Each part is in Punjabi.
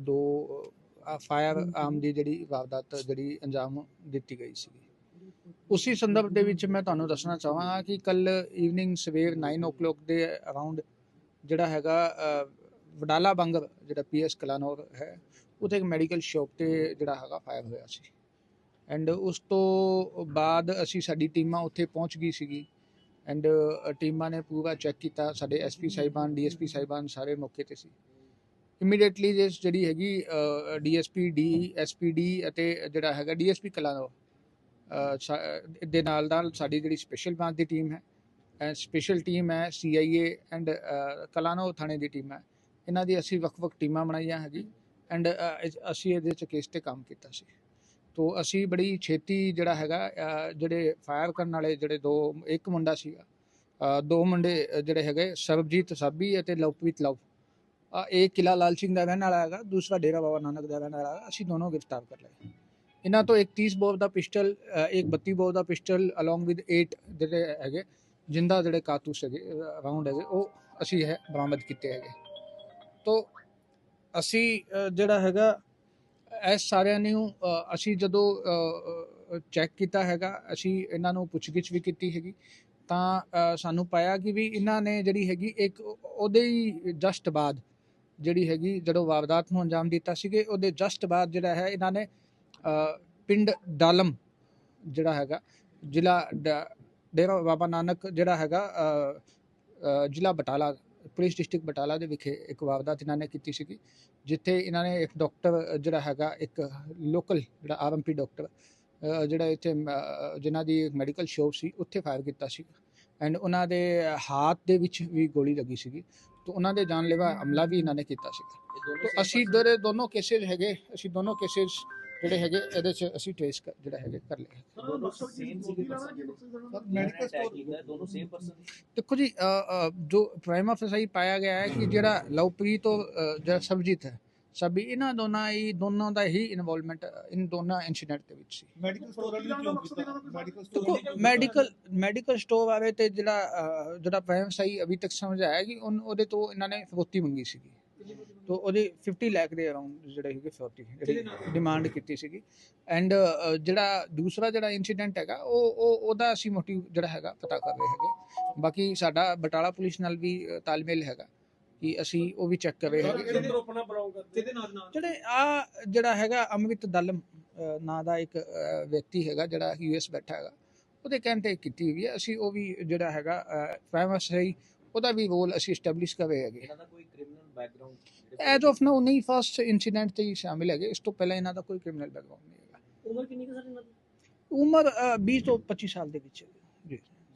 ਦੋ ਫਾਇਰ ਆਰਮ ਦੀ ਜਿਹੜੀ ਵਾਰਦਾਤ ਜਿਹੜੀ ਅੰਜਾਮ ਦਿੱਤੀ ਗਈ ਸੀ ਉਸੇ ਸੰਦਰਭ ਦੇ ਵਿੱਚ ਮੈਂ ਤੁਹਾਨੂੰ ਦੱਸਣਾ ਚਾਹਾਂਗਾ ਕਿ ਕੱਲ ਈਵਨਿੰਗ ਸਵੇਰ 9:00 ਦੇ ਅਰਾਊਂਡ ਜਿਹੜਾ ਹੈਗਾ ਵਡਾਲਾ ਬੰਗਰ ਜਿਹੜਾ ਪੀਐਸ ਕਲਾਨੌਰ ਹੈ ਉੱਥੇ ਇੱਕ ਮੈਡੀਕਲ ਸ਼ਾਪ ਤੇ ਜਿਹੜਾ ਹੈਗਾ ਫਾਇਰ ਹੋਇਆ ਸੀ। ਐਂਡ ਉਸ ਤੋਂ ਬਾਅਦ ਅਸੀਂ ਸਾਡੀ ਟੀਮਾਂ ਉੱਥੇ ਪਹੁੰਚ ਗਈ ਸੀਗੀ। ਐਂਡ ਟੀਮਾਂ ਨੇ ਪੂਰਾ ਚੈੱਕ ਕੀਤਾ ਸਾਡੇ ਐਸਪੀ ਸਾਹਿਬਾਨ ਡੀਐਸਪੀ ਸਾਹਿਬਾਨ ਸਾਰੇ ਮੌਕੇ ਤੇ ਸੀ। ਇਮੀਡੀਏਟਲੀ ਜਿਸ ਜਿਹੜੀ ਹੈਗੀ ਡੀਐਸਪੀ ਡੀ ਐਸਪੀਡੀ ਅਤੇ ਜਿਹੜਾ ਹੈਗਾ ਡੀਐਸਪੀ ਕਲਾਨੌਰ ਅ, ਸਾ- ਦੇ ਨਾਲ ਨਾਲ ਸਾਡੀ ਜਿਹੜੀ ਸਪੈਸ਼ਲ ਬ੍ਰਾਂਚ ਦੀ ਟੀਮ ਹੈ ਐਂਡ ਸਪੈਸ਼ਲ ਟੀਮ ਹੈ ਸੀਆਈਏ ਐਂਡ ਕਲਾਨੋ ਥਾਣੇ ਦੀ ਟੀਮ ਹੈ। ਇਹਨਾਂ ਦੀ ਅਸੀਂ ਵੱਖ-ਵੱਖ ਟੀਮਾਂ ਬਣਾਈਆਂ ਹੈਗੀ ਐਂਡ ਅਸੀਂ ਇਹਦੇ ਚ ਕੇਸ ਤੇ ਕੰਮ ਕੀਤਾ ਸੀ। ਤੋ ਅਸੀਂ ਬੜੀ ਛੇਤੀ ਜਿਹੜਾ ਹੈਗਾ ਜਿਹੜੇ ਫਾਇਰ ਕਰਨ ਵਾਲੇ ਜਿਹੜੇ ਦੋ ਇੱਕ ਮੁੰਡਾ ਸੀਗਾ ਦੋ ਮੁੰਡੇ ਜਿਹੜੇ ਹੈਗੇ ਸਰਬਜੀਤ ਸਾਬੀ ਅਤੇ ਲਵਪ੍ਰੀਤ ਲਵ। ਇਹ ਇੱਕ ਕਿਲਾ ਲਾਲ ਸਿੰਘ ਦਾ ਰਹਿਣ ਵਾਲਾ ਹੈਗਾ, ਦੂਸਰਾ ਡੇਰਾ ਬਾਬਾ ਨਾਨਕ ਦਾ ਰਹਿਣ ਵਾਲਾ ਹੈਗਾ, ਅਸੀਂ ਦੋਨੋਂ ਗ੍ਰਿਫਤਾਰ ਕਰ ਲਏ। ਇਹਨਾਂ ਤੋਂ ਇੱਕ 30 ਬੋਰ ਦਾ ਪਿਸਟਲ ਇੱਕ 32 ਬੋਰ ਦਾ ਪਿਸਟਲ ਅਲੋਂਗ ਵਿਦ 8 ਜਿਹੜੇ ਹੈਗੇ, ਜਿੰਦਾ ਜਿਹੜੇ ਕਾਰਤੂਸ ਹੈਗੇ ਰਾਉਂਡ ਹੈਗੇ, ਉਹ ਅਸੀਂ ਹੈ ਬਰਾਮਦ ਕੀਤੇ ਹੈਗੇ। ਤੋਂ, ਅਸੀਂ ਜਿਹੜਾ ਹੈਗਾ ਇਸ ਸਾਰਿਆਂ ਨੂੰ ਅਸੀਂ ਜਦੋਂ ਚੈੱਕ ਕੀਤਾ ਹੈਗਾ, ਅਸੀਂ ਇਹਨਾਂ ਨੂੰ ਪੁੱਛਗਿੱਛ ਵੀ ਕੀਤੀ ਹੈਗੀ, ਤਾਂ ਸਾਨੂੰ ਪਾਇਆ ਕਿ ਵੀ ਇਹਨਾਂ ਨੇ ਜਿਹੜੀ ਹੈਗੀ, ਇੱਕ, ਉਹਦੇ ਹੀ ਜਸਟ ਬਾਅਦ ਜਿਹੜੀ ਹੈਗੀ ਜਦੋਂ ਵਾਰਦਾਤ ਨੂੰ ਅੰਜਾਮ ਦਿੱਤਾ ਸੀਗੇ ਉਹਦੇ ਜਸਟ ਬਾਅਦ ਜਿਹੜਾ ਹੈ ਇਹਨਾਂ ਨੇ ਪਿੰਡ ਡਾਲਮ ਜਿਹੜਾ ਹੈਗਾ ਜ਼ਿਲ੍ਹਾ ਡ- ਡੇਰਾ ਬਾਬਾ ਨਾਨਕ ਜਿਹੜਾ ਹੈਗਾ ਜ਼ਿਲ੍ਹਾ ਬਟਾਲਾ ਪੁਲਿਸ ਡਿਸਟ੍ਰਿਕਟ ਬਟਾਲਾ ਦੇ ਵਿਖੇ ਇੱਕ ਵਾਰਦਾਤ ਇਹਨਾਂ ਨੇ ਕੀਤੀ ਸੀਗੀ ਜਿੱਥੇ ਇਹਨਾਂ ਨੇ ਇੱਕ ਡਾਕਟਰ ਜਿਹੜਾ ਹੈਗਾ ਇੱਕ ਲੋਕਲ ਜਿਹੜਾ ਆਰਐਮਪੀ ਡਾਕਟਰ ਅ, ਜਿਹੜਾ ਇੱਥੇ ਅ, ਜਿਨ੍ਹਾਂ ਦੀ ਮੈਡੀਕਲ ਸ਼ੋਪ ਸੀ ਉੱਥੇ ਫਾਇਰ ਕੀਤਾ ਸੀ ਐਂਡ ਉਹਨਾਂ ਦੇ ਹੱਥ ਦੇ ਵਿੱਚ ਵੀ ਗੋਲੀ ਲੱਗੀ ਸੀਗੀ। ਤੇ ਉਹਨਾਂ ਦੇ ਜਾਨਲੇਵਾ ਹਮਲਾ ਵੀ ਇਹਨਾਂ ਨੇ ਕੀਤਾ ਸੀ ਤੇ ਅਸੀਂ ਦੋਰੇ ਦੋਨੋਂ ਕੇਸਿਸ ਹੈਗੇ। ਅਸੀਂ ਦੋਨੋਂ ਕੇਸਿਸ ਜਿਹੜੇ ਹੈਗੇ ਇਹਦੇ ਚ ਅਸੀਂ ਟ੍ਰੇਸ ਜਿਹੜਾ ਹੈਗੇ ਕਰ ਲਏ। ਦੋਨੋਂ ਸੇਮ ਸੀਗੇ ਮੈਡੀਕਲ ਸਟੋਰ ਦੋਨੋਂ ਸੇਮ ਪਰਸਨ ਦੇਖੋ ਜੀ ਜੋ ਪ੍ਰਾਈਮਾ ਫਸਾਈ ਪਾਇਆ ਗਿਆ ਹੈ ਕਿ ਜਿਹੜਾ ਲਵਪ੍ਰੀਤ ਜਿਹੜਾ ਸਰਬਜੀਤ ਹੈ ਸਭੀ ਇਹਨਾਂ ਦੋਨਾਂ ਹੀ ਦੋਨੋਂ ਦਾ ਹੀ ਇਨਵੋਲਵਮੈਂਟ ਇਨ ਦੋਨਾਂ ਇਨਸੀਡੈਂਟ ਦੇ ਵਿੱਚ ਸੀ। ਮੈਡੀਕਲ ਸਟੋਰ ਵਾਲੀ ਕਿਉਂ ਕੀਤਾ? Medical store medical medical store ਵਾਲੇ ਤੇ ਜਿਹੜਾ ਜਿਹੜਾ ਪ੍ਰਾਈਮ ਸਹੀ ਅਭੀ ਤੱਕ ਸਮਝ ਆਇਆ ਕਿ ਉਹਦੇ ਤੋਂ ਇਹਨਾਂ ਨੇ ਫਰੋਤੀ ਮੰਗੀ ਸੀਗੀ। ਤੋ ਉਹਦੇ 50 ਲੱਖ ਦੇ ਅਰਾਊਂਡ ਜਿਹੜੇ ਹੈਗੇ ਫਰੋਤੀ ਜਿਹੜੀ ਡਿਮਾਂਡ ਕੀਤੀ ਸੀਗੀ। ਐਂਡ ਜਿਹੜਾ ਦੂਸਰਾ ਜਿਹੜਾ ਇਨਸੀਡੈਂਟ ਹੈਗਾ ਉਹ ਉਹ ਉਹਦਾ ਅਸੀਂ ਮੋਟਿਵ ਜਿਹੜਾ ਹੈਗਾ ਪਤਾ ਕਰ ਰਹੇ ਹੈਗੇ। ਬਾਕੀ ਸਾਡਾ ਬਟਾਲਾ ਪੁਲਿਸ ਨਾਲ ਵੀ ਤਾਲਮੇਲ ਹੈਗਾ। ਕਿ ਅਸੀਂ ਉਹ ਵੀ ਚੈੱਕ ਕਰ। ਜਿਹੜੇ ਆ ਜਿਹੜਾ ਹੈਗਾ ਅਮਰਿਤ ਦਲਮ ਅ, ਨਾਂ ਦਾ ਇੱਕ ਵਿਅਕਤੀ ਹੈਗਾ ਜਿਹੜਾ ਯੂਐਸ ਬੈਠਾ ਹੈਗਾ। ਉਹਦੇ ਕਹਿਣ ਤੇ ਕੀਤੀ ਹੋਈ ਹੈ ਅਸੀਂ ਉਹ ਵੀ ਜਿਹੜਾ ਹੈਗਾ ਫੇਮਸ ਹੈ ਉਹਦਾ ਵੀ ਰੋਲ ਅਸੀਂ ਸਟੈਬਲਿਸ਼ ਕਰ ਰਹੇ ਹੈਗੇ। ਇਹਨਾਂ ਦਾ ਕੋਈ criminal background as of now ਨਹੀਂ ਫਸਟ ਇਨਸੀਡੈਂਟ ਤੇ ਹੀ ਸ਼ਾਮਿਲ ਹੈਗੇ। ਇਸ ਤੋਂ ਪਹਿਲਾਂ ਇਹਨਾਂ ਦਾ ਕੋਈ ਕ੍ਰਿਮੀਨਲ ਬੈਕਗ੍ਰਾਉਂਡ ਨਹੀਂ ਹੈਗਾ। ਉਮਰ ਕਿੰਨੀ ਕੁ ਸਰ ਇਹਨਾਂ ਦੀ? ਉਮਰ ਅ, 20 ਤੋਂ 25 ਸਾਲ ਦੇ ਵਿੱਚ ਹੈ।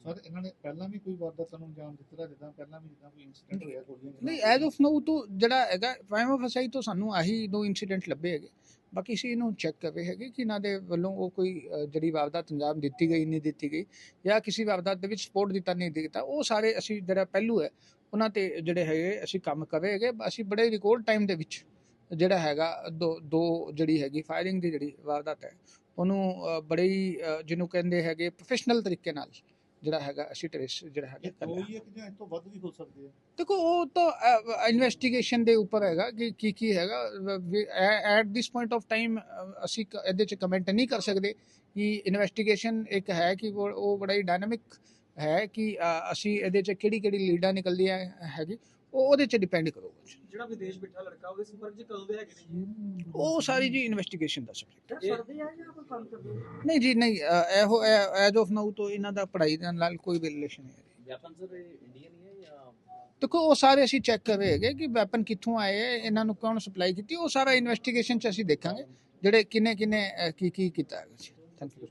ਸਰ ਇਹਨਾਂ ਨੇ ਪਹਿਲਾਂ ਵੀ ਕੋਈ ਵਾਰਦਾਤਾਂ ਨੂੰ ਅੰਜਾਮ ਦਿੱਤਾ ਜਿੱਦਾਂ ਪਹਿਲਾਂ ਵੀ ਜਿੱਦਾਂ ਕੋਈ ਇਨਸੀਡੈਂਟ ਹੋਇਆ ਗੋਲੀਆਂ ਨਹੀਂ ਐਜ਼ ਆਫ ਨਾਓ ਤੋਂ ਜਿਹੜਾ ਹੈਗਾ ਪ੍ਰਾਈਮ ਫਸਾਈ ਤੋਂ ਸਾਨੂੰ ਆਹੀ ਦੋ ਇਨਸੀਡੈਂਟ ਲੱਭੇ ਹੈਗੇ। ਬਾਕੀ ਅਸੀਂ ਇਹਨੂੰ ਚੈੱਕ ਕਰ ਰਹੇ ਹੈਗੇ ਕਿ ਇਹਨਾਂ ਦੇ ਵੱਲੋਂ ਉਹ ਕੋਈ ਜਿਹੜੀ ਵਾਰਦਾਤ ਅੰਜਾਮ ਦਿੱਤੀ ਗਈ ਨਹੀਂ ਦਿੱਤੀ ਗਈ ਜਾਂ ਕਿਸੇ ਵਾਰਦਾਤ ਦੇ ਵਿੱਚ ਸਪੋਰਟ ਦਿੱਤਾ ਨਹੀਂ ਦਿੱਤਾ ਉਹ ਸਾਰੇ ਅਸੀਂ ਜਿਹੜਾ ਪਹਿਲੂ ਹੈ ਉਹਨਾਂ ਤੇ ਜਿਹੜੇ ਹੈਗੇ ਅਸੀਂ ਕੰਮ ਕਰ ਰਹੇ ਹੈਗੇ। ਅਸੀਂ ਬੜੇ ਰਿਕਾਰਡ ਟਾਈਮ ਦੇ ਵਿੱਚ ਜਿਹੜਾ ਹੈਗਾ ਦੋ ਦੋ ਜਿਹੜੀ ਹੈਗੀ ਫਾਇਰਿੰਗ ਦੀ ਜਿਹੜੀ ਵਾਰਦਾਤ ਹੈ ਉਹਨੂੰ ਅ, ਬੜੇ ਹੀ ਜਿਹਨੂੰ ਕਹਿੰਦੇ ਹੈਗੇ ਪ੍ਰੋਫੈਸ਼ਨਲ ਤਰੀਕੇ ਨਾਲ ਜਿਹੜਾ ਹੈਗਾ ਅਸੀਂ ਟ੍ਰੇਸ ਜਿਹੜਾ ਹੈਗਾ ਕਰ ਲਿਆ। ਹੀ ਹੈ ਕਿ ਜਾਂ ਇਸ ਤੋਂ ਵੱਧ ਵੀ ਹੋ ਸਕਦੇ ਆ? ਦੇਖੋ ਉਹ ਤਾਂ ਇਨਵੈਸਟੀਗੇਸ਼ਨ ਦੇ ਉੱਪਰ ਹੈਗਾ ਕਿ ਕੀ ਕੀ ਹੈਗਾ। At this point of time ਅਸੀਂ ਕ- ਇਹਦੇ ਚ ਕਮੈਂਟ ਨਹੀਂ ਕਰ ਸਕਦੇ ਕਿ ਇਨਵੈਸਟੀਗੇਸ਼ਨ ਇੱਕ ਹੈ ਕਿ ਉਹ ਉਹ ਬੜਾ ਹੀ ਡਾਇਨਾਮਿਕ ਹੈ ਕਿ ਅ, ਅਸੀਂ ਇਹਦੇ ਚ ਕਿਹੜੀ ਕਿਹੜੀ ਲੀਡਾਂ ਨਿਕਲਦੀਆਂ ਹੈਗੀ। ਉਹ ਉਹਦੇ ਚ ਡਿਪੈਂਡ ਕਰੂਗਾ ਜਿਹੜਾ ਵਿਦੇਸ਼ ਬੈਠਾ ਲੜਕਾ ਉਹਦੇ ਸੰਪਰਕ ਚ ਕਦੋਂ ਦੇ ਹੈਗੇ ਨੇ ਜੀ? ਉਹ ਸਾਰੀ ਜੀ ਇਨਵੈਸਟੀਗੇਸ਼ਨ ਦਾ ਸਬਜੈਕਟ ਸਰਦੇ ਆ ਜਾਂ ਕੋਈ ਕੰਮ ਕਰਦੇ ਨਹੀਂ ਜੀ ਨਹੀਂ ਇਹੋ ਐਜ਼ ਆਫ ਨਾਊ ਤੋਂ ਇਹਨਾਂ ਦਾ ਪੜ੍ਹਾਈ ਦੇ ਨਾਲ ਕੋਈ ਵੀ ਰਿਲੇਸ਼ਨ ਨਹੀਂ ਹੈ ਵੈਪਨ ਸਰ ਇੰਡੀਅਨ ਹੀ ਹੈ ਜਾਂ ਦੇਖੋ ਉਹ ਸਾਰੇ ਅਸੀਂ ਚੈੱਕ ਕਰ ਰਹੇ ਹੈਗੇ ਕਿ ਵੈਪਨ ਕਿੱਥੋਂ ਆਏ ਹੈ, ਇਹਨਾਂ ਨੂੰ ਕੌਣ ਸਪਲਾਈ ਕੀਤੀ ਉਹ ਸਾਰਾ ਇਨਵੈਸਟੀਗੇਸ਼ਨ ਚ ਅਸੀਂ ਦੇਖਾਂਗੇ ਜਿਹੜੇ ਕਿੰਨੇ ਕਿੰਨੇ ਕੀ ਕੀ ਕੀਤਾ ਜੀ। Thank you